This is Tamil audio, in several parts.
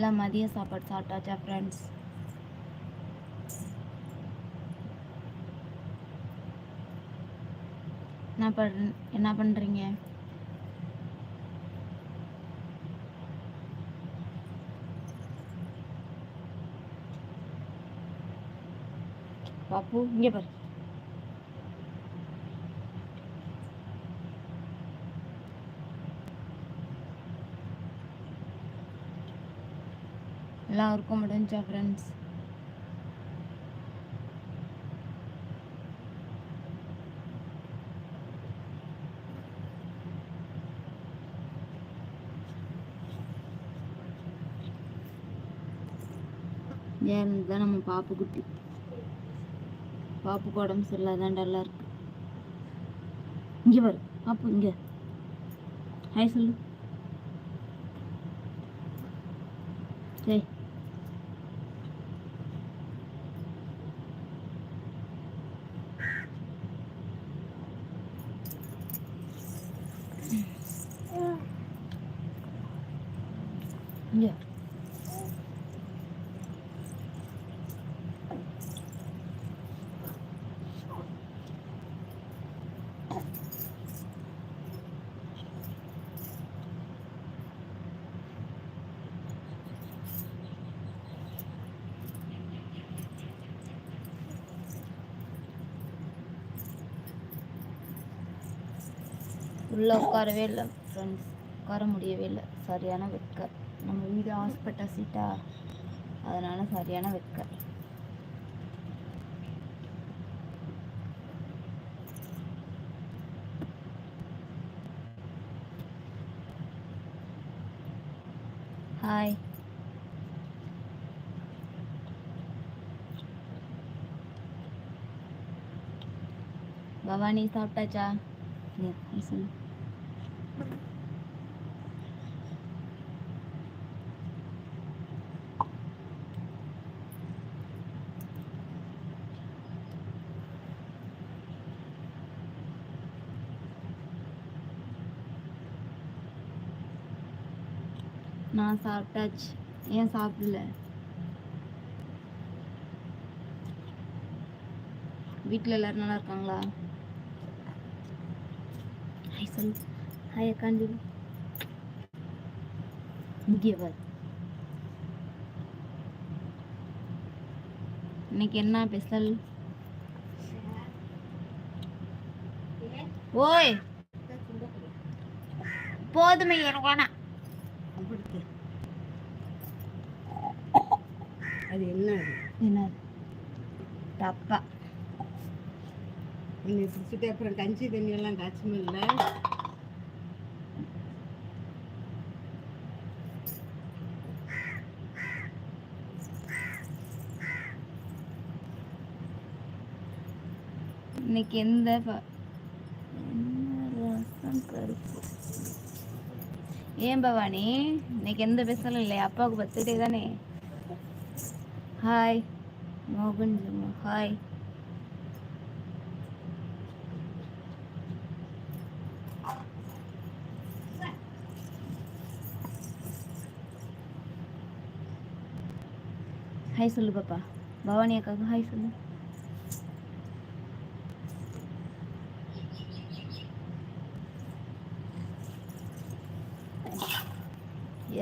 எல்லாம் மதிய சாப்பாடு சாப்பிட்டாச்சா ஃப்ரெண்ட்ஸ் என்ன பண் என்ன பண்ணுறீங்க பாப்பு இங்கே பாரு. எல்லாருக்கும் முடிஞ்சா ஃப்ரெண்ட்ஸ் ஏன் தான் நம்ம பாப்பு குட்டி? பாப்புக்கு உடம்பு சரியில்லாதான் டல்லாக இருக்கு. இங்கே வரு பாப்பு இங்கே. ஹாய் சொல்லு சரி இங்கே உள்ளே உட்காரவே இல்லை ஃப்ரெண்ட்ஸ் உட்கார முடியவே இல்லை. சரியான வெக்க நம்ம வீடு ஹாஸ்பிட்டல் சீட்டா அதனால் சரியான வெக்க ஹாய் பவானி சாப்பிட்டாச்சா? சாப்பிட்டாச்சு. ஏன் சாப்பிடல? வீட்டில் எல்லாரும் நல்லா இருக்காங்களா? ஹாய் சொல் ஹாய் அக்காண்டி இங்கே இன்னைக்கு என்ன ஸ்பெஷல் ஓய்! போதுமே எனக்கு வேணாம். அது என்ன அது? என்ன டப்பா. நீ குடிச்சிட்டு அப்புறம் கஞ்சி தண்ணி எல்லாம் காய்ச்சும் இல்லை இன்னைக்கு எந்த என்ன ரசம் கருப்பு ஏன் பவானி? இன்னைக்கு எந்த ஸ்பெஷலும் இல்லையா? அப்பாவுக்கு பர்த்டே தானே? ஹாய் மோகன் ஜம்மா ஹாய் ஹாய் சொல்லு பாப்பா. பவானி அக்காவுக்கு ஹாய் சொல்லு.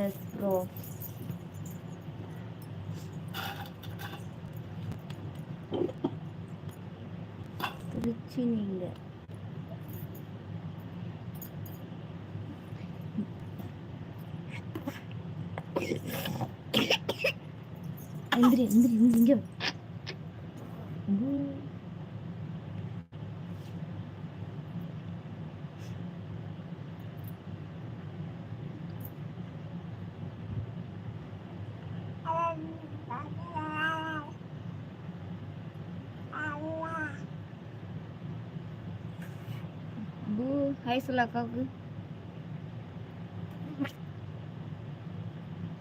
எஸ் ப்ரோ திருச்சி நீங்க எந்திரி எந்திரி இங்கே ஹாய் சொல்லு அக்காவுக்கு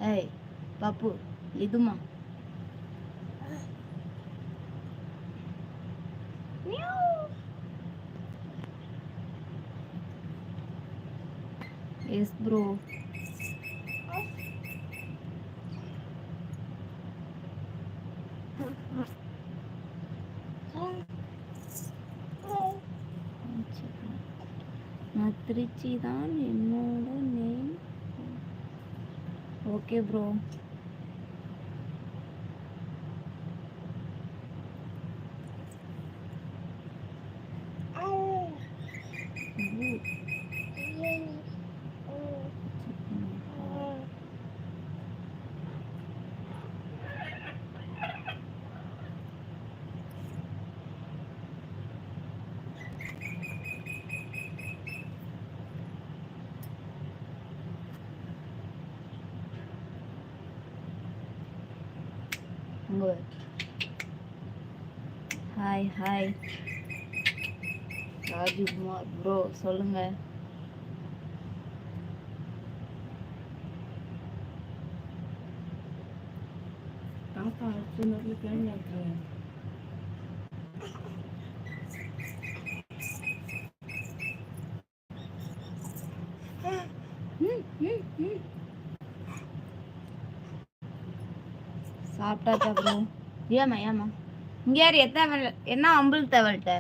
ஏய் பாப்பு இதுமா எஸ் ப்ரோ நான் திருச்சி தான் என்னோட name okay bro hi hi Rajkumar bro சொல்லுங்க. தாத்தா சொன்னதுல தேங்காய் இருக்கிறேன் சாப்பிட்டாச்சா ப்ரோ ஏமா ஏமா இங்கே யார்? எத்தனை என்ன அம்புல் தவள்கிட்ட?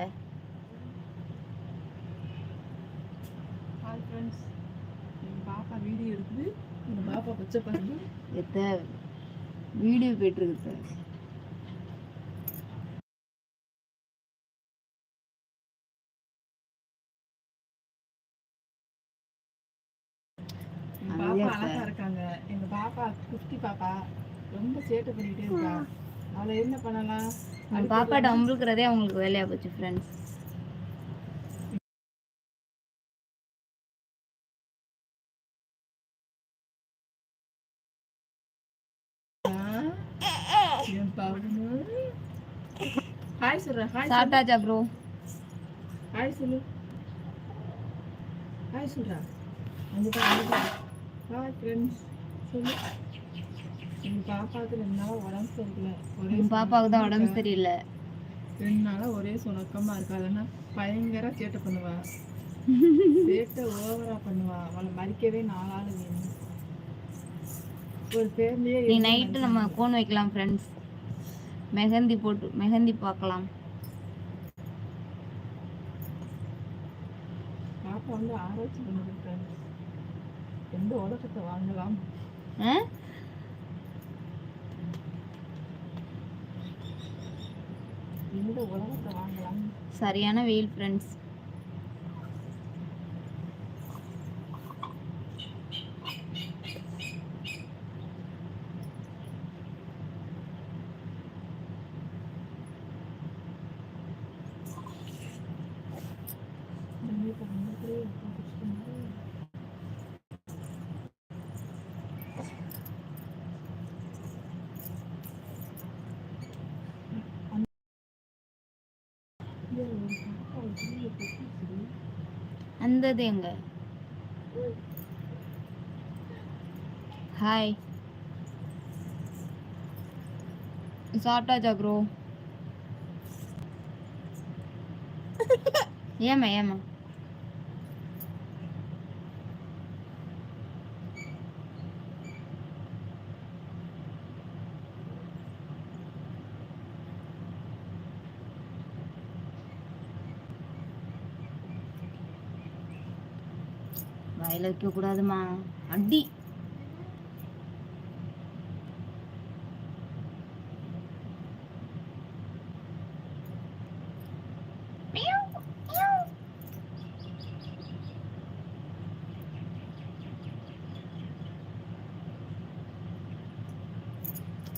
பாப்பா வீடியோ எடுக்குது. பாப்பா பச்சை பாருங்க எத்த வீடியோ போயிட்டுருக்கு சார். பாப்பா அழகா? இருக்காங்க. எங்கள் பாப்பா குட்டி பாப்பா ரொம்ப சேட்டை பண்ணிகிட்டே இருக்கா. அவளை என்ன பண்ணலாம்? உங்கள் பாப்பாட்ட அம்புல்கிறதே அவங்களுக்கு வேலையாக போச்சு ஃப்ரெண்ட்ஸ் ஹாய் சொல்கிறேன் ஹாய் சாப்பிட்டாச்சா ப்ரோ ஹாய் சொல்லு ஹாய் அங்கே ஹாய் ஃப்ரெண்ட்ஸ் சொல்லு. எங்கள் பாப்பாவுக்கு ரெண்டு நாளாக உடம்பு சரியில்லை. ஒரே உங்கள் பாப்பாவுக்கு தான் உடம்பு சரியில்லை. ரெண்டு நாளாக ஒரே சுணக்கமாக இருக்கா? இல்லைன்னா பயங்கர சேட்டை பண்ணுவா. சேட்டை ஓவரா பண்ணுவா. அவளை மறிக்கவே நாலாள் வேணும். ஒரு பேர்லயே நீ நைட்டு நம்ம கோன் வைக்கலாம் ஃப்ரெண்ட்ஸ் மெஹந்தி போட்டு மெஹந்தி பார்க்கலாம். பாப்பா வந்து ஆராய்ச்சி பண்ணுது friends. எந்த உலகத்தை வாங்கலாம்? ஆ? உலகத்தை வாங்கலாம் சரியான வெயில் ஃப்ரெண்ட்ஸ் இப்ப வந்து கஷ்டமா அந்த இது எங்க ஹாய் சாப்பிட்டாச்சா ப்ரோ ஏமா ஏமா வாயில வைக்க கூடாதுமா. அடி.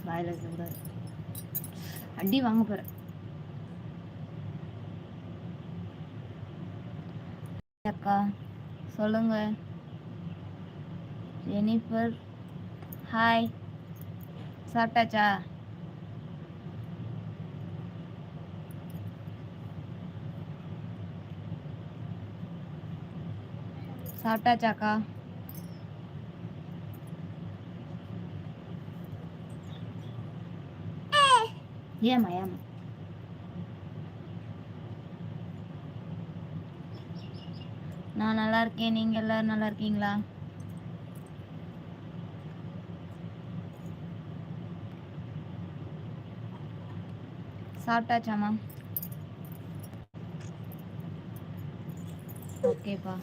வாயில வைக்க கூடாது. அடி வாங்க போற. அக்கா சொல்லுங்க. ஜெனிஃபர். ஹாய். சாப்பிட்டாச்சா? சாப்பிட்டாச்சாக்கா? ஏமா ஏமா நான் நல்லா இருக்கேன். நீங்க எல்லாரும் நல்லா இருக்கீங்களா? சாப்பிட்டாச்சாம்மா? ஓகேப்பா.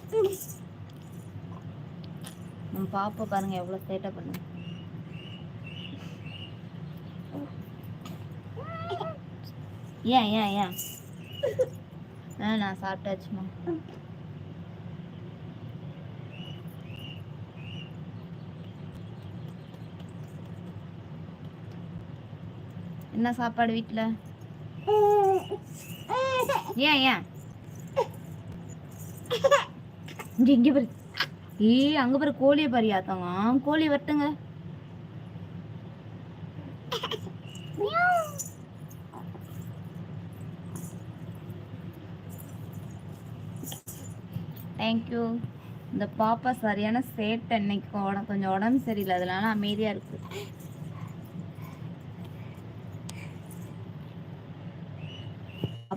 நம்ம பாப்பா பாருங்க எவ்வளோ சேட்டை பண்ணு ஏன் ஏன் ஏன்? ஆ நான் சாப்பிட்டாச்சுமா என்ன சாப்பாடு வீட்டில்? ஏன் ஏன்? இங்க இங்க பாரு. ஏய் அங்க பாரு கோழியை பாரு யாத்தவங்க கோழி வரட்டுங்க தேங்க்யூ இந்த பாப்பா சரியான சேட்டை இன்னைக்கு. கொஞ்சம் உடம்பு சரியில்லை. அதனால அமைதியா இருக்கு.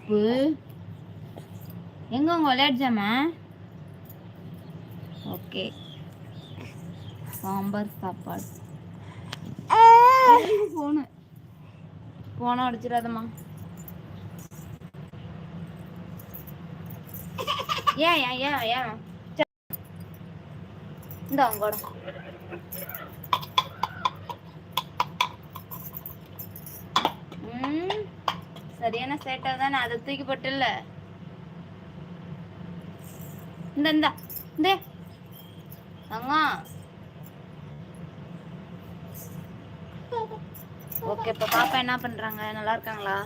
அப்பு எங்க உங்க விளையாடுச்சாமா ஓகே. சாம்பார் சாப்பாடு. போன போன அடிச்சிடாதம்மா. ஏன் ஏன் ஏன் ஏன்? இந்த அவங்களோட ம் சரியான சேட்டை தானே அதை தூக்கி போட்டுல்ல. இந்த இந்த இந்த. தங்கம் ஓகே இப்போ பாப்பா என்ன பண்றாங்க? நல்லா இருக்காங்களா?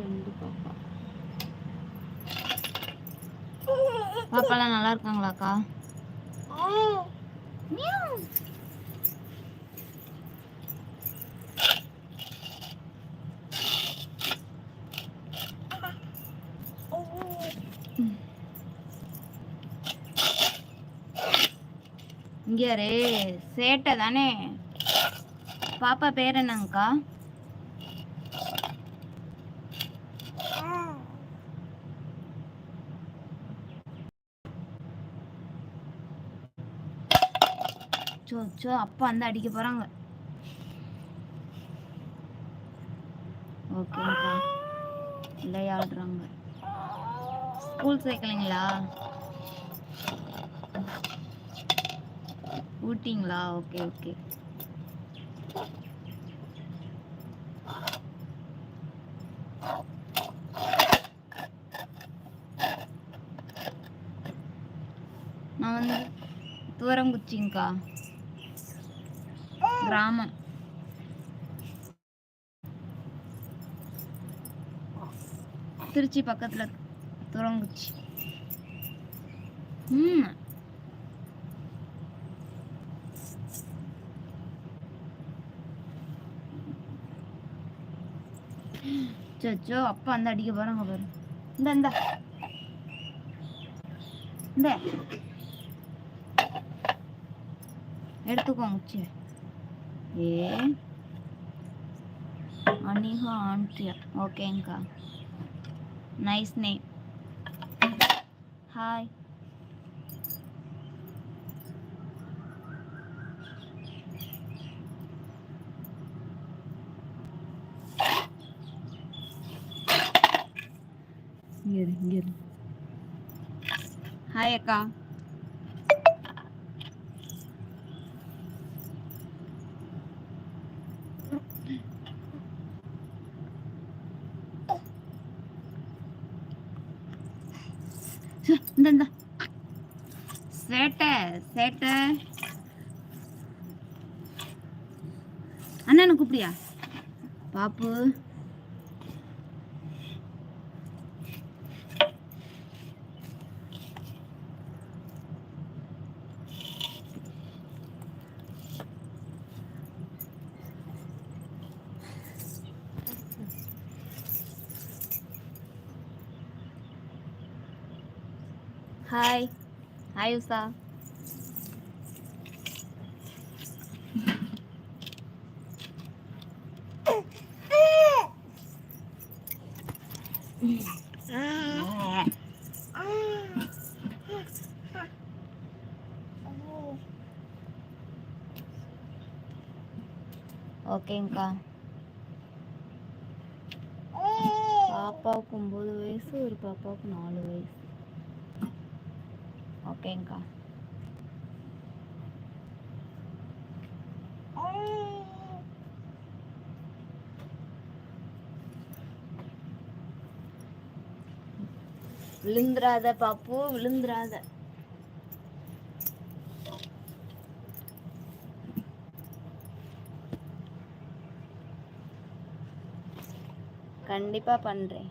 ரெண்டு பாப்பா. பாப்பாலாம் நல்லா இருக்காங்களாக்கா? மியாவ். சேட்டை தானே? பாப்பா பேர் என்னங்கக்கா சோ சோ அப்பா வந்து அடிக்க போறாங்க. ஓகேங்கக்கா விளையாடுறாங்க ஸ்கூல் சேர்க்கலைங்களா? ஊட்டிங்களா? Okay okay. நான் வந்து தூரங்குச்சிங்கக்கா கிராமம். திருச்சி பக்கத்துல துவரங்குச்சி. ம். அச்சோ அப்பா அந்த அடிக்க போறாங்க பாரு. இந்த இந்த. இந்த. எடுத்துக்கோங்க சரி ஏ. அனிகா ஆண்டியா. ஓகேங்கக்கா நைஸ் நேம் ஹாய் இங்கே இரு இங்கே இரு ஹாய் அக்கா இந்த இந்த சேட்டை சேட்டை அண்ணனை கூப்பிடியா பாப்பு ஹாய் ஹாய் உஷா ஓகேங்க்கா பாப்பாவுக்கு ஒம்பது வயசு ஒரு பாப்பாவுக்கு நாலு வயசு ஓகேங்க்கா விழுந்துராத பாப்பு விழுந்துராத கண்டிப்பா பண்றேன்.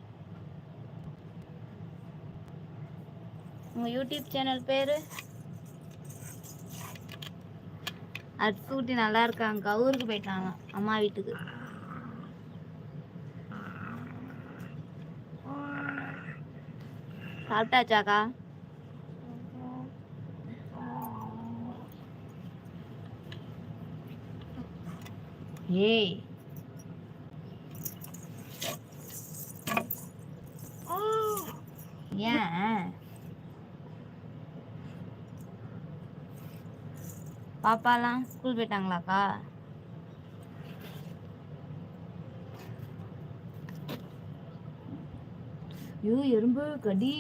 உங்கள் யூடியூப் சேனல் பேர்? அட்சூட்டி நல்லா இருக்காங்க. ஊருக்கு போயிட்டாங்க. அம்மா வீட்டுக்கு. சாப்பிட்டாச்சாக்கா? ஏய் ஏன் பாப்பாலாம் ஸ்கூல் போயிட்டாங்களாக்கா? ஐயோ எறும்பு கடி.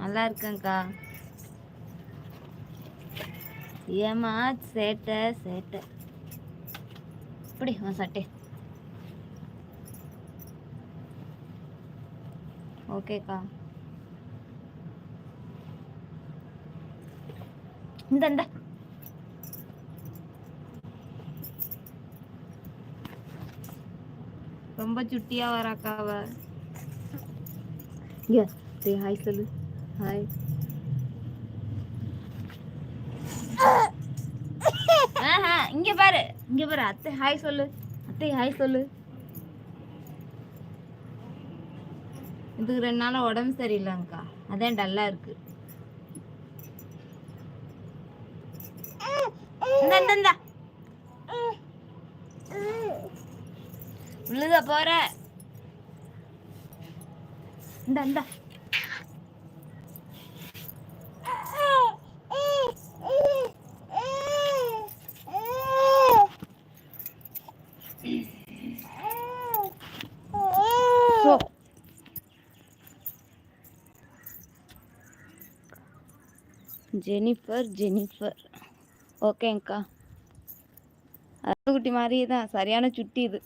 நல்லா இருக்கேங்க்கா ஏமா சேட்டை சேட்டை. இப்படி உன் சட்டை. ஓகேக்கா. இந்த இந்த. ரொம்ப சுட்டியா வராக்கா அவ. இங்க டே ஹாய் சொல்லு. ஹாய் ஆஹா இங்க பாரு. இங்க பாரு அத்தை ஹாய் சொல்லு. அத்தை ஹாய் சொல்லு. இதுக்கு ரெண்டு நாள் உடம்பு சரியில்லைங்கக்கா அதான் டல்லா இருக்கு இந்த இந்த இந்த விழுத போற. இந்த இந்த. Jennifer Jennifer. ஓகேங்க்கா குட்டி மாதிரியே தான் சரியான சுட்டி இது.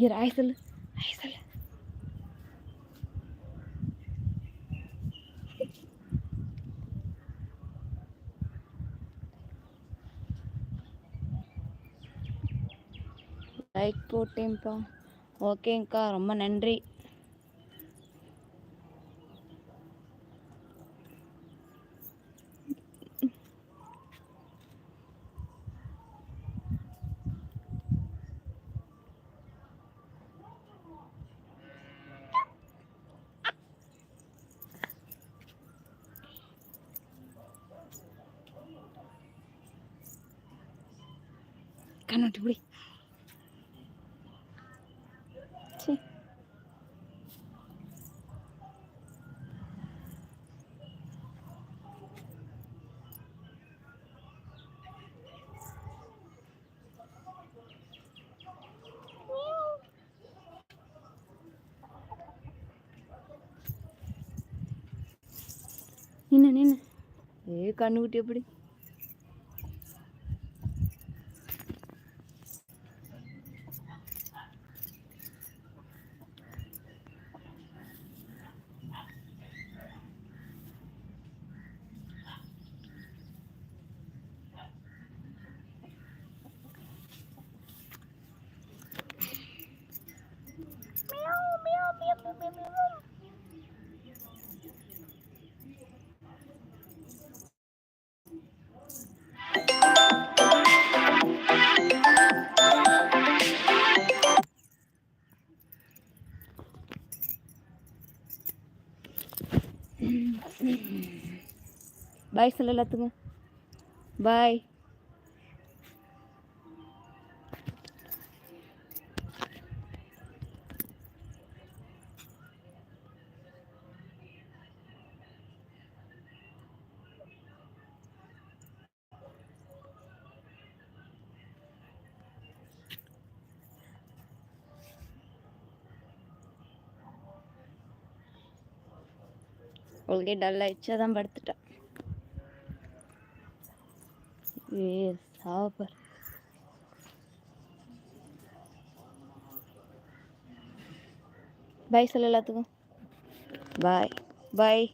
இங்கே ராய் சொல்லு சொல்லு லைக் போட்டேன்ப்பா ஓகேங்க்கா ரொம்ப நன்றி. நின்னு நின்னு ஏ கண்ணுக்குட்டி எப்படி பாய் சொல்ல எல்லாத்துக்கும் பாய் உங்களுக்கே டல் ஆயிடுச்சு அதான் படுத்துட்டேன். ஏ சாப்பார் பாய் சொல்லு எல்லாத்துக்கும் பாய் பாய்